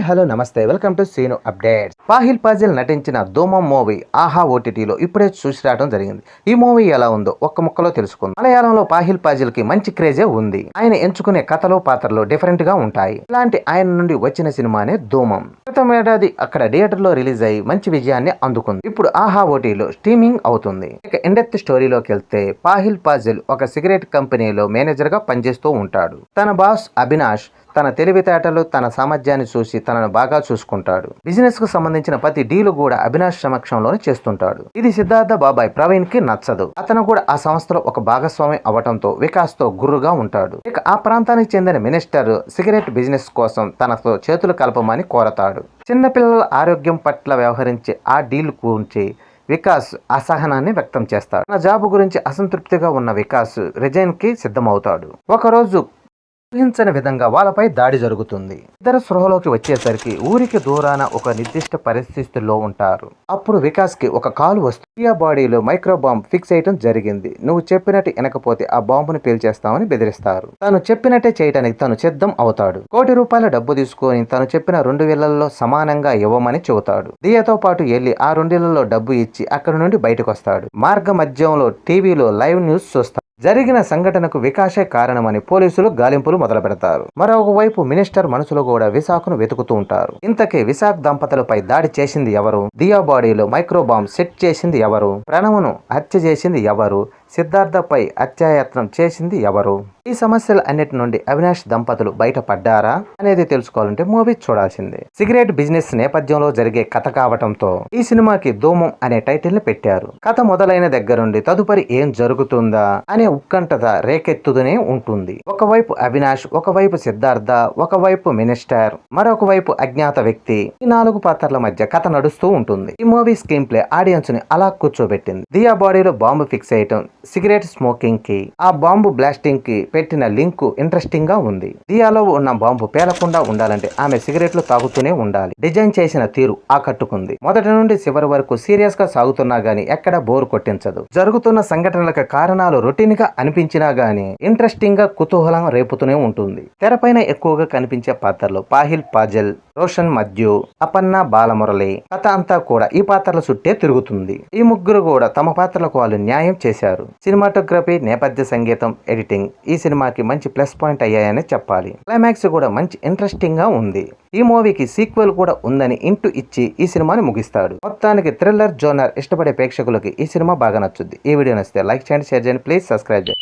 Hello నమస్తే. Welcome to scene updates పాహిల్ puzzle నటించిన Dhoomam movie ఆహా ఓటీటీలో ఇప్పుడే చూసి రావడం జరిగింది. ఈ మూవీ ఎలా ఉందో ఒక్క ముక్కలో తెలుసుకుందాం. మలయాళంలో పాహిల్ పాజిల్కి మంచి క్రేజే ఉంది. ఆయన ఎంచుకునే కథలు పాత్రలు డిఫరెంట్గా ఉంటాయి. ఇలాంటి ఆయన నుండి వచ్చిన సినిమానే ధూమం. క్రితం ఏడాది అక్కడ థియేటర్లో రిలీజ్ అయ్యి మంచి విజయాన్ని అందుకుంది. ఇప్పుడు ఆహా ఓటీలో స్ట్రీమింగ్ అవుతుంది. ఇక ఇండెత్ స్టోరీలోకి వెళ్తే పాహిల్ పాజిల్ ఒక సిగరెట్ కంపెనీలో మేనేజర్గా పనిచేస్తూ ఉంటాడు. తన బాస్ అవినాష్ తన తెలివితేటలు తన సామర్థ్యాన్ని చూసి తనను బాగా చూసుకుంటాడు. బిజినెస్కు సంబంధించిన ప్రతి డీలు కూడా అవినాష్ సమక్షంలోనే చేస్తుంటాడు. ఇది సిద్ధార్థ బాబాయ్ ప్రవీణ్కి నచ్చదు. అతను కూడా ఆ సంస్థలో ఒక భాగస్వామి అవటంతో వికాస్తో గుర్రుగా ఉంటాడు. ఇక ఆ ప్రాంతానికి చెందిన మినిస్టర్ సిగరెట్ బిజినెస్ కోసం తనతో చేతులు కలపమని కోరతాడు. చిన్నపిల్లల ఆరోగ్యం పట్ల వ్యవహరించే ఆ డీల్ గురించి వికాస్ అసహనాన్ని వ్యక్తం చేస్తాడు. తన జాబ్ గురించి అసంతృప్తిగా ఉన్న వికాస్ రిజైన్కి సిద్ధమవుతాడు. ఒకరోజు ఊహించని విధంగా వాళ్ళపై దాడి జరుగుతుంది. ఇద్దరు స్పృహలోకి వచ్చేసరికి ఊరికి దూరాన ఒక నిర్దిష్ట పరిస్థితుల్లో ఉంటారు. అప్పుడు వికాస్కి ఒక కాల్ వస్తుంది ఆ బాడీలో మైక్రో బాంబ్ ఫిక్స్ చేయడం జరిగింది. నువ్వు చెప్పినట్టు వినకపోతే ఆ బాంబును పేల్చేస్తామని బెదిరిస్తారు. తను చెప్పినట్టే చేయడానికి తను సిద్ధం అవుతాడు. కోటి రూపాయల డబ్బు తీసుకొని తను చెప్పిన రెండు వేలల్లో సమానంగా ఇవ్వమని చెబుతాడు. దియతో పాటు వెళ్ళి ఆ రెండేళ్ళలో డబ్బు ఇచ్చి అక్కడి నుండి బయటకు వస్తాడు మార్గ మధ్యంలో టీవీలో లైవ్ న్యూస్ చూస్తాడు జరిగిన సంఘటనకు వికాసే కారణమని పోలీసులు గాలింపులు మొదలు పెడతారు మరొకవైపు మినిస్టర్ మనసులో కూడా విశాఖను వెతుకుతూ ఉంటారు. ఇంతకీ విశాఖ దంపతులపై దాడి చేసింది ఎవరు? దియా బాడీలో మైక్రోబాంబ్ సెట్ చేసింది ఎవరు? ప్రణవును హత్య చేసింది ఎవరు? సిద్ధార్థపై అత్యాయత్నం చేసింది ఎవరు? ఈ సమస్యలు అన్నిటి నుండి అవినాష్ దంపతులు బయటపడ్డారా అనేది తెలుసుకోవాలంటే మూవీ చూడాల్సిందే. సిగరెట్ బిజినెస్ నేపథ్యంలో జరిగే కథ కావటంతో ఈ సినిమాకి ధూమం అనే టైటిల్ని పెట్టారు. కథ మొదలైన దగ్గర నుండి తదుపరి ఏం జరుగుతుందా అనే ఉత్కంఠత రేకెత్తుతూనే ఉంటుంది. ఒకవైపు అవినాష్ ఒకవైపు సిద్ధార్థ ఒకవైపు మినిస్టర్ మరొక వైపు అజ్ఞాత వ్యక్తి ఈ నాలుగు పాత్రల మధ్య కథ నడుస్తూ ఉంటుంది. ఈ మూవీ స్క్రీన్ ప్లే ఆడియన్స్ని అలా కూర్చోబెట్టింది. దియా బాడీలో బాంబు ఫిక్స్ చేయటం సిగరెట్ స్మోకింగ్కి ఆ బాంబు బ్లాస్టింగ్కి పెట్టిన లింక్ ఇంట్రెస్టింగ్గా ఉంది. దియాలో ఉన్న బాంబు పేలకుండా ఉండాలంటే ఆమె సిగరెట్లు తాగుతూనే ఉండాలి. డిజైన్ చేసిన తీరు ఆకట్టుకుంది. మొదటి నుండి చివరి వరకు సీరియస్గా సాగుతున్నా గానీ ఎక్కడ బోర్ కొట్టించదు. జరుగుతున్న సంఘటనలకు కారణాలు రొటీన్గా అనిపించినా గానీ ఇంట్రెస్టింగ్గా కుతూహలం రేపుతూనే ఉంటుంది. తెరపైన ఎక్కువగా కనిపించే పాత్రలు పాహిల్ పాజల్ రోషన్ మధ్యు అపన్న బాలమురళి కథ అంతా కూడా ఈ పాత్రల చుట్టే తిరుగుతుంది. ఈ ముగ్గురు కూడా తమ పాత్రలకు వాళ్ళు న్యాయం చేశారు. సినిమాటోగ్రఫీ నేపథ్య సంగీతం ఎడిటింగ్ ఈ సినిమాకి మంచి ప్లస్ పాయింట్ అయ్యాయని చెప్పాలి. క్లైమాక్స్ కూడా మంచి ఇంట్రెస్టింగ్గా ఉంది. ఈ మూవీకి సీక్వెల్ కూడా ఉందని ఇంటూ ఇచ్చి ఈ సినిమాని ముగిస్తాడు. మొత్తానికి థ్రిల్లర్ జోనర్ ఇష్టపడే ప్రేక్షకులకి ఈ సినిమా బాగా నచ్చుద్ది. ఈ వీడియో నచ్చితే లైక్ చేయండి షేర్ చేయండి ప్లీజ్ సబ్స్క్రైబ్ చేయండి.